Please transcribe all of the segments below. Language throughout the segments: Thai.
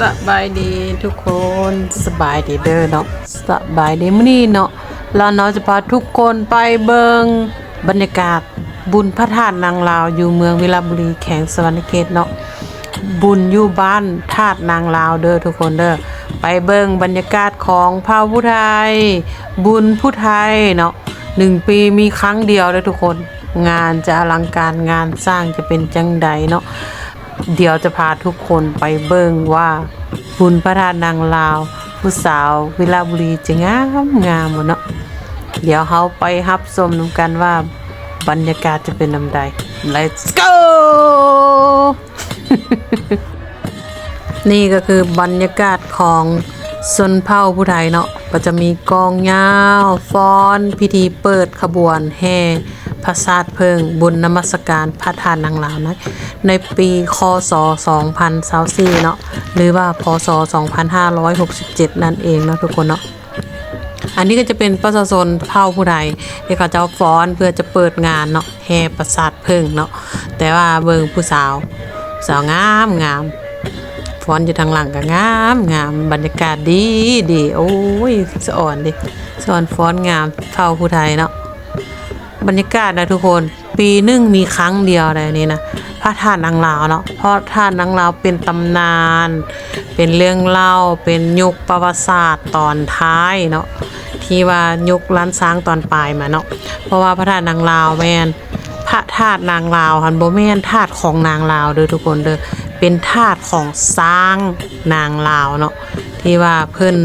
สบายดีทุกคนสบายดีเด้อเนาะสบายดีมื้อนี้เนาะเราเนาะจะพาทุกคนไปเบิงบรรยากาศบุญพระธาตุนางลาวอยู่เมืองวิลาบุรีแขงสวรรณเขตเนาะบุญอยู่บ้านธาตุนางลาวเด้อทุกคนเด้อไปเบิงบรรยากาศของพระผู้ไทย บุญผู้ไทยเนาะหนึ่งปีมีครั้งเดียวเด้อทุกคน งานจะอลังการงานสร้างจะเป็นจังใดเนาะ เดี๋ยวจะพาทุกคนไปเบิ่งว่า บุญพระธาตุนางลาว ผู้สาววิลาบุรีจะงามงามบ่เนาะเดี๋ยวเขาไปรับชมนำกันว่าบรรยากาศจะเป็นนำใด let's go นี่ก็คือบรรยากาศของชนเผ่าผู้ไทยเนาะก็จะมีกองยาวฟ้อน พิธีเปิดขบวนแห่ พระธาตุเพิงบุญนมัสการพระธาตุนางลาวนะในปีคศ2024เนาะหรือว่าพศ 2567 นั่นเองเนาะทุกคนเนาะอันนี้ก็จะเป็นประชาชนเผ่าผู้ใดที่เขาจะเอาฟ้อนเพื่อจะเปิดงานเนาะแห่ประสาทเพิ่งเนาะแต่ว่าเบิงผู้สาวสาวงามงามฟ้อนอยู่ทางหลังก็งามงามบรรยากาศดีดีโอ้ยสะอ่อนดิสะอ่อนฟ้อนงามเผ่าผู้ไทยเนาะ บรรยากาศนะทุกคน ปีหนึ่งมีครั้งเดียวอะไรนี้นะพระธาตุนางลาวเนาะเพราะธาตุนางลาวเป็นตำนาน เป็นเรื่องเล่า เป็นยุคประวัติศาสตร์ตอนท้ายเนาะที่ว่ายุคล้านช้างตอนปลายมาเนาะเพราะว่าพระธาตุนางลาวแมนพระธาตุนางลาวหันบ่แมนธาตุของนางลาวเด้อทุกคนเด้อเป็นธาตุของช้างนางลาวเนาะที่ว่าเพิ่น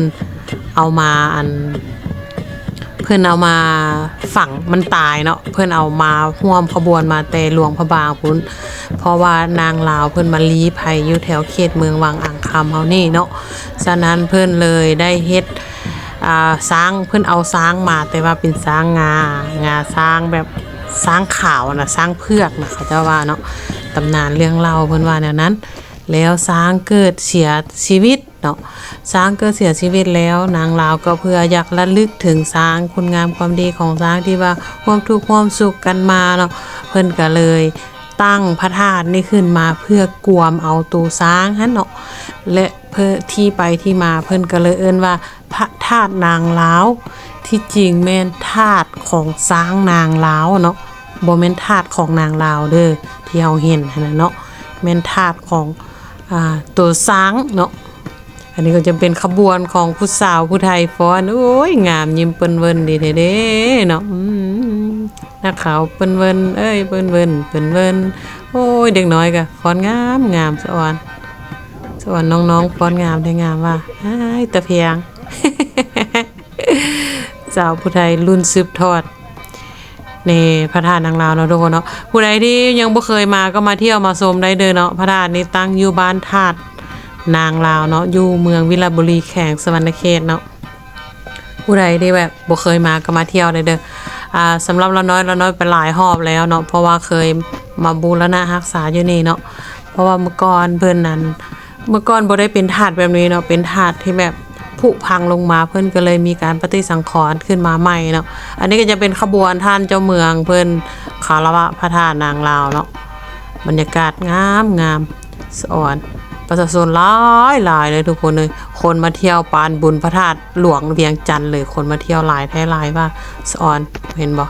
เอามาอัน เพิ่อนเอามาฝังมันตายเนาะเพิ่อนเอามาร่วมขบวนมาแต่หลวงพระบางพุ้นเพราะว่านางลาวเพิ่อนมาลี้ภัยอยู่แถวเขตเมืองวังอ่างคำเฮานี่เนาะฉะนั้นเพิ่อนเลยได้เฮ็ดอ่าช้างเพิ่อนเอาช้างมาแต่ว่าเป็นช้างงางาช้างแบบช้างขาวนะช้างเผือกนะเขาเจะว่าเนาะตำนานเรื่องเล่าเพิ่อนว่าแนวนั้น แล้วช้างเกิดเสียชีวิต เนาะช้างเกิดเสียชีวิตแล้วนางลาวก็เพื่ออยากระลึกถึงช้างคุณงามความดีของช้างที่ว่าร่วมทุกข์ร่วมสุขกันมาเนาะเพิ่นก็เลยตั้งพระธาตุนี่ขึ้นมาเพื่อกวมเอาตูช้างฮั่นเนาะและเพื่อที่ไปที่มาเพิ่นก็เลยเอิ้นว่า พระธาตุนางลาวที่จริงแม่นธาตุของช้างนางลาวเนาะบ่แม่นธาตุของนางลาวเด้อที่เฮาเห็นหั่นน่ะเนาะแม่นธาตุของอ่าตัวช้างเนาะ อันนี้ก็จะเป็นขบวนของผู้สาวผู้ไทยฟ้อนโอ้ยงามยิ้มเปิ้นเวินดีเด้เนาะนักขาวเปิ้นเวินเอ้ยเปิ้นเวินเปิ้นเวินโอ้ยเด็กน้อยก็ฟ้อนงามงามสะออนสะออนน้องๆฟ้อนงามได้งามว่าอ้ตะเพียงสาวผู้ไทยรุ่นสืบทอดในพระธาตุนางลาวเนาะทุกคนเนาะผู้ใดที่ยังบ่เคยมาก็มาเที่ยวมาชมได้เด้อเนาะพระธาตุนี้ตั้งอยู่บ้านธาตุ นางลาวเนาะอยู่เมืองวิลาบุรีแขวงสวรรณเขตเนาะผู้ใดที่แบบบ่เคยมาก็มาเที่ยวได้เด้ออ่าสำหรับเราน้อยเราน้อยไปหลายรอบแล้วเนาะเพราะว่าเคยมาบูรณะรักษาอยู่นี่เนาะเพราะว่าเมื่อก่อนเพิ่นนั้น เมื่อก่อนบ่ได้เป็นถาดแบบนี้เนาะเป็นถาดที่แบบผุพังลงมาเพิ่นก็เลยมีการปฏิสังขรณ์ขึ้นมาใหม่เนาะอันนี้ก็จะเป็นขบวนท่านเจ้าเมืองเพิ่นคารวะพระธาตุนางลาวเนาะบรรยากาศงามงามสอ่อน ประชาชนหลายหลายเลยทุกคนเลย คนมาเที่ยวปานบุญพระธาตุหลวงเวียงจันทร์เลย คนมาเที่ยวหลายแท้หลายว่าสะอ่อนเห็นบ่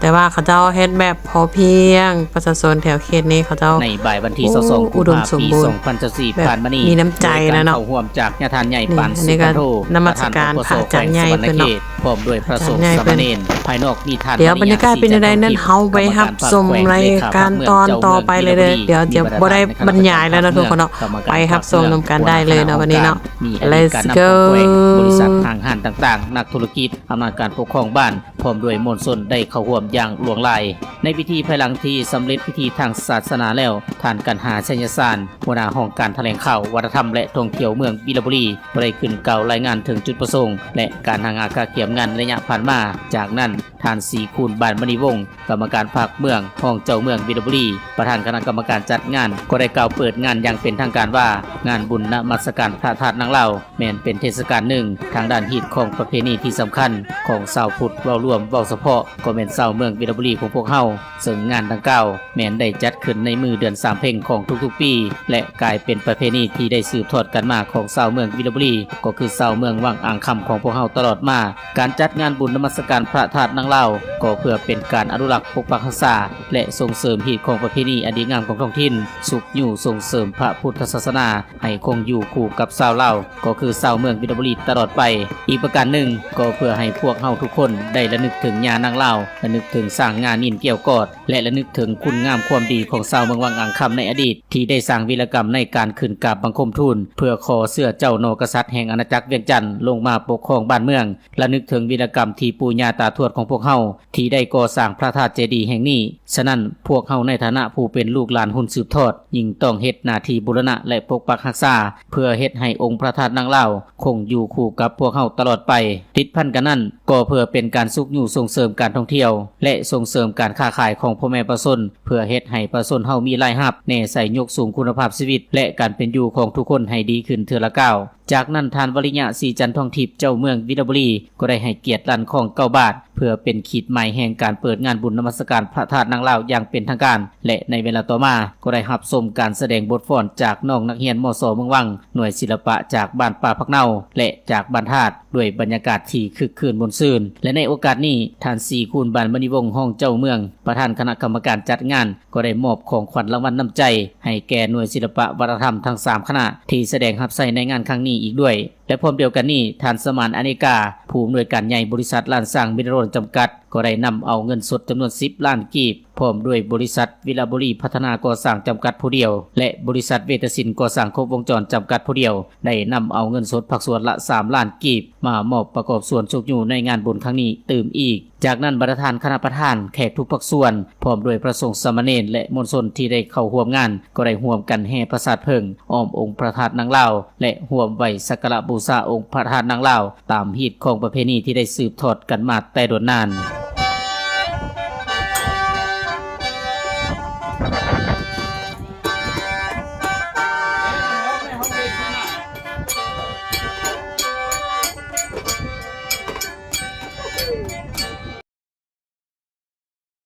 แต่ว่าเขาเจ้าเฮ็ดแบบพอเพียง ประชาชนแถวเขตนี้เขาเจ้าในบ่ายวันที่โอ้22กุอุมดมภาสพันมธ์ปีบูรณ์2024แบบผ่านมานี่มีน้ำใจนะเนาะโดยกรเข้าร่วมจากญาทานใหญ่ปานนี่อันสุนี้ก็ขโทนมัสการพระอาจารย์ใหญ่สวรรณเพิ่นเขเนาะต พร้อมด้วยพระสงฆ์อาจารย์ใหญ่สามเพิ่นเณรภายนอกมีท่านเดี๋ยวบรรยากาศเป็นยังไงนั้นเฮาไปรับชมรายการตอนต่อไปเลยเด้อเดี๋ยวจะบ่ได้บรรยายแล้วนะทุกคนเนาะไปรับชมนำกันได้เลยเนาะวันนี้เนาะมีอดีต Let's การนำ go ของแขวงบริษัททางห้านต่างๆ นักธุรกิจอำนาจการปกครองบ้าน พร้อมด้วยมวลชนได้เข้าร่วมอย่างหลวงหลายในพิธีภายหลังที่สำเร็จพิธีทางศาสนาแล้วท่านกันหาชัยสารหัวหน้าห้องการแถลงข่าววัฒนธรรมและท่องเที่ยวเมืองบิลบุรีได้ขึ้นกล่าวรายงานถึงจุดประสงค์ และการทางอากาศเกียมงานระยะผ่านมา จากนั้นทานสีคูณบานมณีวงศ์กรรมการภาคเมืองห้องเจ้าเมืองวิรบุรี ประธานคณะกรรมการจัดงาน ก็ได้กล่าวเปิดงานอย่างเป็นทางการว่า งานบุญนมัสการพระธาตุนางเล่าแม่นเป็นเทศกาลหนึ่ง ทางด้านฮีตของประเพณีที่สำคัญ ของชาวพุทธเว้ารวมเว้าเฉพาะก็แม่นชาวเมืองวิรบุรีของพวกเฮาซึ่งงานดังกล่าวแม่นได้จัดขึ้นในมือเดือนสามเพ็งของทุกๆปี และกลายเป็นประเพณีที่ได้สืบทอดกันมาของชาวเมืองวิรบุรี ก็คือชาวเมืองวังอ่างคำของพวกเฮาตลอดมาการจัดงานบุญนมัสการพระธาตุนางเล่าก็เพื่อเป็นการอนุรักษ์ปกปักรักษาและส่งเสริมฮีตของประเพณีอดีงามของท้องถิ่นสุขอยู่ส่งเสริมพระพุทธศาสนา ให้คงอยู่คู่กับชาวเล่าก็คือชาวเมืองวิรบุรีตลอดไป อีกประการหนึ่งก็เพื่อให้พวกเฮาทุกคนได้ระลึกถึงญานางเล่าระลึกถึงสร้างงานนินเกี่ยวกอด และระลึกถึงคุณงามความดีของชาวเมืองวังอ่างคำในอดีต ที่ได้สร้างวีรกรรมในการขึ้นกราบบังคมทูลเพื่อขอเสื้อเจ้าโนกษัตริย์แห่งอาณาจักรเวียงจันทร์ลงมาปกครองบ้านเมืองระลึกถึงวีรกรรมที่ปู่ย่าตาทวดของพวกเฮาที่ได้ก่อสร้างพระธาตุเจดีย์แห่งนี้ ฉะนั้นพวกเฮาในฐานะผู้เป็นลูกหลานหุ่นสืบทอด ยิ่งต้องเฮ็ดหน้าที่บูรณะและปกปักรักษาเพื่อเฮ็ดให้องค์พระธาตุนางเล่าคงอยู่คู่กับพวกเฮาตลอดไป ติดพันกันนั้นก็เพื่อเป็นการสุขอยู่ส่งเสริมการท่องเที่ยว และส่งเสริมการค้าขายของพ่อแม่ประชาชนเพื่อเฮ็ดให้ประชาชนเฮามีรายรับแน่ใส่ยกสูงคุณภาพชีวิต และการเป็นอยู่ของทุกคนให้ดีขึ้นเทือละก้าวจากนั้นทานวริญญะสีจันทร์ทองทิพย์เจ้าเมืองวิรบุรีก็ได้ให้เกียรติลันของเก้าบาทเพื่อเป็นขีดใหมายแห่งการเปิดงานบุญนมัสการพระธาตุนางเล่าอย่างเป็นทางการ และในเวลาต่อมาก็ได้รับชมการแสดงบทฟ้อนจากน้องนักเรียนมศเมืองวัง หน่วยศิลปะจากบ้านป่าพักเนาและจากบ้านธาตุด้วยบรรยากาศที่คึกคืนบนซื่นและในโอกาสนี้ท่านสีคูณบานมณีวงศ์ห้องเจ้าเมือง ประธานคณะกรรมการจัดงาน ก็ได้มอบของขวัญรางวัลน้ำใจ ให้แก่หน่วยศิลปะวัฒนธรรมทั้ง3คณะที่แสดงรับใส่ในงานครั้งนี้อีกด้วย และพร้อมเดียวกันนี้ท่านสมานอเนกาผู้อำนวยการใหญ่บริษัทลานสร้างมิตรโรนจำ ก็ได้นำเอาเงินสดจำนวน 10 ล้านกีบ พร้อมด้วยบริษัทวิลาบุรีพัฒนาก่อสร้างจำกัดผู้เดียว และบริษัทเวทศิลป์ก่อสร้างครบวงจรจำกัดผู้เดียว ได้นำเอาเงินสดผักส่วนละ 3 ล้านกีบ มามอบประกอบส่วนสุกอยู่ในงานบุญครั้งนี้ตื่มอีก จากนั้นประธานคณะประธานแขกทุกภาคส่วน พร้อมด้วยพระสงฆ์สมเณรและมวลชนที่ได้เข้าร่วมงาน ก็ได้ร่วมกันแห่ประสาทเพิงอ้อมองค์พระธาตุนางเล่าและร่วมไหวสักการะบูชาองค์พระธาตุนางเล่าตามฮีตของประเพณีที่ได้สืบทอดกันมาแต่โดนนาน